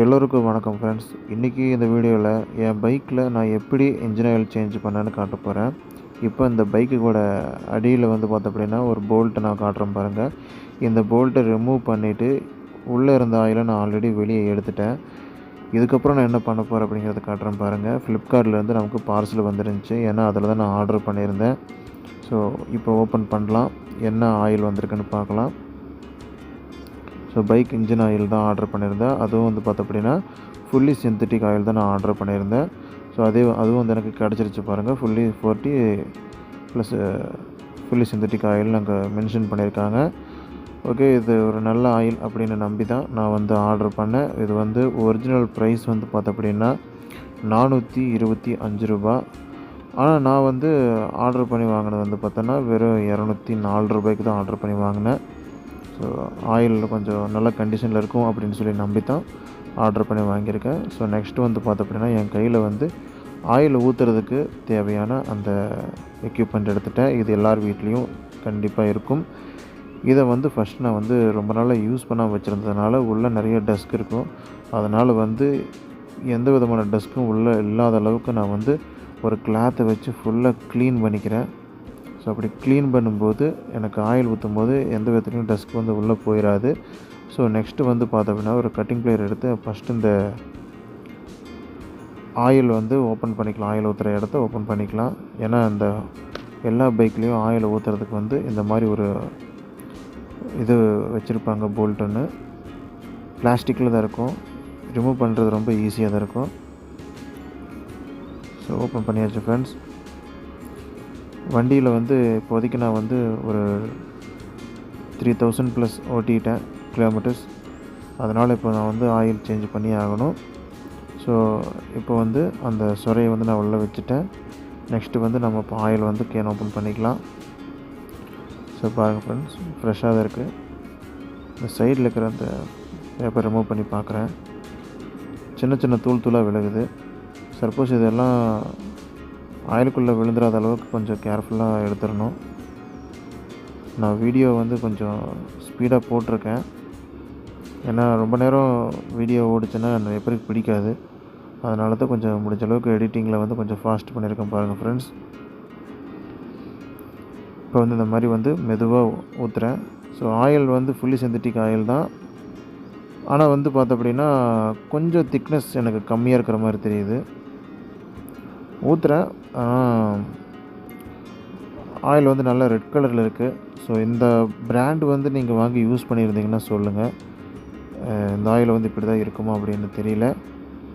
எல்லோருக்கும் வணக்கம் ஃப்ரெண்ட்ஸ் இன்றைக்கி இந்த வீடியோவில் என் பைக்கில் நான் எப்படி இன்ஜின் ஆயில் சேஞ்ச் பண்ணேன்னு காட்ட போகிறேன் இப்போ இந்த பைக்குக்கூட அடியில் வந்து பார்த்த அப்படின்னா ஒரு போல்ட்டை நான் காட்டுறேன் பாருங்கள் இந்த போல்ட்டை ரிமூவ் பண்ணிவிட்டு உள்ளே இருந்த ஆயிலை நான் ஆல்ரெடி வெளியே எடுத்துட்டேன். இதுக்கப்புறம் நான் என்ன பண்ண போகிறேன் அப்படிங்கிறத காட்டுறேன் பாருங்கள் ஃப்ளிப்கார்ட்லேருந்து நமக்கு பார்சல் வந்துருந்துச்சு. ஏன்னா அதில் தான் நான் ஆர்டர் பண்ணியிருந்தேன். ஸோ இப்போ ஓப்பன் பண்ணலாம். என்ன ஆயில் வந்திருக்குன்னு பார்க்கலாம். ஸோ பைக் இன்ஜின் ஆயில் தான் ஆர்டர் பண்ணியிருந்தேன். அதுவும் வந்து பார்த்த அப்படின்னா ஃபுல்லி சிந்தட்டிக் ஆயில் தான் நான் ஆர்டர் பண்ணியிருந்தேன். ஸோ அதே அதுவும் வந்து எனக்கு கிடச்சிருச்சு பாருங்கள் fully forty plus fully synthetic oil அங்கே மென்ஷன் பண்ணியிருக்காங்க. ஓகே இது ஒரு நல்ல ஆயில் அப்படின்னு நம்பி தான் நான் வந்து ஆர்டர் பண்ணேன். இது வந்து ஒரிஜினல் ப்ரைஸ் வந்து பார்த்த அப்படின்னா நானூற்றி இருபத்தி அஞ்சு ரூபா. ஆனால் நான் வந்து ஆர்டர் பண்ணி வாங்கினது வந்து பார்த்தோன்னா வெறும் இரநூத்தி நாலு ரூபாய்க்கு தான் ஆர்டர் பண்ணி வாங்கினேன். ஸோ ஆயில் கொஞ்சம் நல்ல கண்டிஷனில் இருக்கும் அப்படின்னு சொல்லி நம்பி தான் ஆர்டர் பண்ணி வாங்கியிருக்கேன். ஸோ நெக்ஸ்ட்டு வந்து பார்த்தோம் அப்படின்னா என் கையில் வந்து ஆயில் ஊற்றுறதுக்கு தேவையான அந்த எக்யூப்மெண்ட் எடுத்துட்டேன். இது எல்லார் வீட்லேயும் கண்டிப்பாக இருக்கும். இதை வந்து ஃபஸ்ட் நான் வந்து ரொம்ப நாளாக யூஸ் பண்ணாமல் வச்சுருந்ததுனால உள்ளே நிறைய டஸ்க் இருக்கும். அதனால் வந்து எந்த விதமான டஸ்க்கும் உள்ளே இல்லாத அளவுக்கு நான் வந்து ஒரு கிளாத்தை வச்சு ஃபுல்லாக க்ளீன் பண்ணிக்கிறேன். ஸோ அப்படி க்ளீன் பண்ணும்போது எனக்கு ஆயில் ஊற்றும் போது எந்த விதத்துலையும் டஸ்க் வந்து உள்ளே போயிடாது ஸோ நெக்ஸ்ட்டு வந்து பார்த்தோம் அப்படின்னா ஒரு கட்டிங் பிளேயர் எடுத்து ஃபஸ்ட்டு இந்த ஆயில் வந்து ஓப்பன் பண்ணிக்கலாம். ஆயில் ஊற்றுற இடத்த ஓப்பன் பண்ணிக்கலாம். ஏன்னா இந்த எல்லா பைக்லேயும் ஆயில் ஊற்றுறதுக்கு வந்து இந்த மாதிரி ஒரு இது வச்சுருப்பாங்க போல்ட்டுன்னு பிளாஸ்டிக்கில் தான் இருக்கும். ரிமூவ் பண்ணுறது ரொம்ப ஈஸியாக தான் இருக்கும். ஸோ ஓப்பன் பண்ணியாச்சு ஃப்ரெண்ட்ஸ் வண்டியில் வந்து இப்போதைக்கு நான் வந்து ஒரு த்ரீ தௌசண்ட் ப்ளஸ் ஓட்டிட்டேன் கிலோமீட்டர்ஸ் அதனால் இப்போ நான் வந்து ஆயில் சேஞ்ச் பண்ணி ஆகணும். ஸோ இப்போ வந்து அந்த சொரையை வந்து நான் உள்ளே வச்சுட்டேன். நெக்ஸ்ட்டு வந்து நம்ம இப்போ ஆயில் வந்து கேன் ஓப்பன் பண்ணிக்கலாம். ஸோ பாருங்கள் ஃப்ரெண்ட்ஸ் ஃப்ரெஷ்ஷாக தான் இருக்குது இந்த சைடில் இருக்கிற அந்த பேப்பர் ரிமூவ் பண்ணி பார்க்குறேன். சின்ன சின்ன தூள் தூளாக விலகுது சப்போஸ் இதெல்லாம் ஆயிலுக்குள்ளே விழுந்துடாத அளவுக்கு கொஞ்சம் கேர்ஃபுல்லாக எடுத்துடணும். நான் வீடியோ வந்து கொஞ்சம் ஸ்பீடாக போட்டிருக்கேன். ஏன்னா ரொம்ப நேரம் வீடியோ ஓடிச்சுன்னா நிறைய பேருக்கு பிடிக்காது. அதனால தான் கொஞ்சம் முடிஞ்ச அளவுக்கு எடிட்டிங்கில் வந்து கொஞ்சம் ஃபாஸ்ட் பண்ணியிருக்கேன் பாருங்கள் ஃப்ரெண்ட்ஸ் இப்போ வந்து இந்த மாதிரி வந்து மெதுவாக ஊற்றுறேன் ஸோ ஆயில் வந்து ஃபுல்லி சிந்தட்டிக் ஆயில் தான். ஆனால் வந்து பார்த்த அப்படின்னா கொஞ்சம் திக்னஸ் எனக்கு கம்மியாக இருக்கிற மாதிரி தெரியுது. ஊற்றுறேன் ஆயில் வந்து நல்லா ரெட் கலரில் இருக்குது ஸோ இந்த பிராண்ட் வந்து நீங்கள் வாங்கி யூஸ் பண்ணியிருந்தீங்கன்னா சொல்லுங்கள் இந்த ஆயில் வந்து இப்படி தான் இருக்குமா அப்படின்னு தெரியல.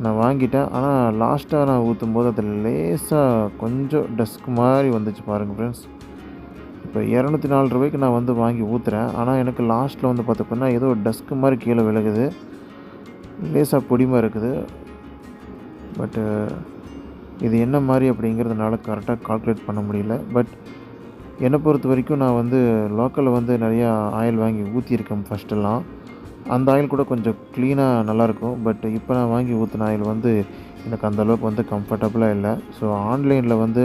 நான் வாங்கிட்டேன். ஆனால் லாஸ்ட்டாக நான் ஊற்றும் போது அதில் லேசாக கொஞ்சம் டஸ்க் மாதிரி வந்துச்சு பாருங்கள் ஃப்ரெண்ட்ஸ் இப்போ இரநூத்தி நாலு ரூபாய்க்கு நான் வந்து வாங்கி ஊற்றுறேன் ஆனால் எனக்கு லாஸ்ட்டில் வந்து பார்த்தப்பன்னா ஏதோ டஸ்க்கு மாதிரி கீழே விழுகுது. லேசாக பொடிமாக இருக்குது. பட்டு இது என்ன மாதிரி அப்படிங்கிறதுனால கரெக்டாக கால்குலேட் பண்ண முடியல. பட் என்னை பொறுத்த வரைக்கும் நான் வந்து லோக்கலில் வந்து நிறையா ஆயில் வாங்கி ஊற்றியிருக்கேன் ஃபஸ்ட்டெல்லாம் அந்த ஆயில் கூட கொஞ்சம் க்ளீனாக நல்லாயிருக்கும். பட் இப்போ நான் வாங்கி ஊற்றின ஆயில் வந்து எனக்கு அந்தளவுக்கு வந்து கம்ஃபர்டபுளாக இல்லை. ஸோ ஆன்லைனில் வந்து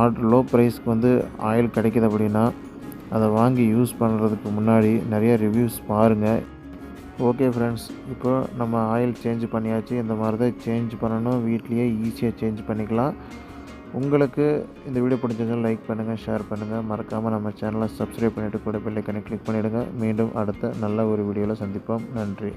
ஆர்டர் லோ ப்ரைஸ்க்கு வந்து ஆயில் கிடைக்கிது அப்படின்னா அதை வாங்கி யூஸ் பண்ணுறதுக்கு முன்னாடி நிறைய ரிவ்யூஸ் பாருங்கள் ஓகே ஃப்ரெண்ட்ஸ் இப்போ நம்ம ஆயில் சேஞ்ச் பண்ணியாச்சு. இந்த மாதிரி தான் சேஞ்ச் பண்ணணும். வீட்லேயே ஈஸியாக சேஞ்ச் பண்ணிக்கலாம். உங்களுக்கு இந்த வீடியோ பிடிச்சதும் லைக் பண்ணுங்கள் ஷேர் பண்ணுங்கள் மறக்காமல் நம்ம சேனலை சப்ஸ்கிரைப் பண்ணிவிட்டு கூட பெல்லைக்கனை கிளிக் பண்ணிவிடுங்க மீண்டும் அடுத்த நல்ல ஒரு வீடியோவில் சந்திப்போம். நன்றி.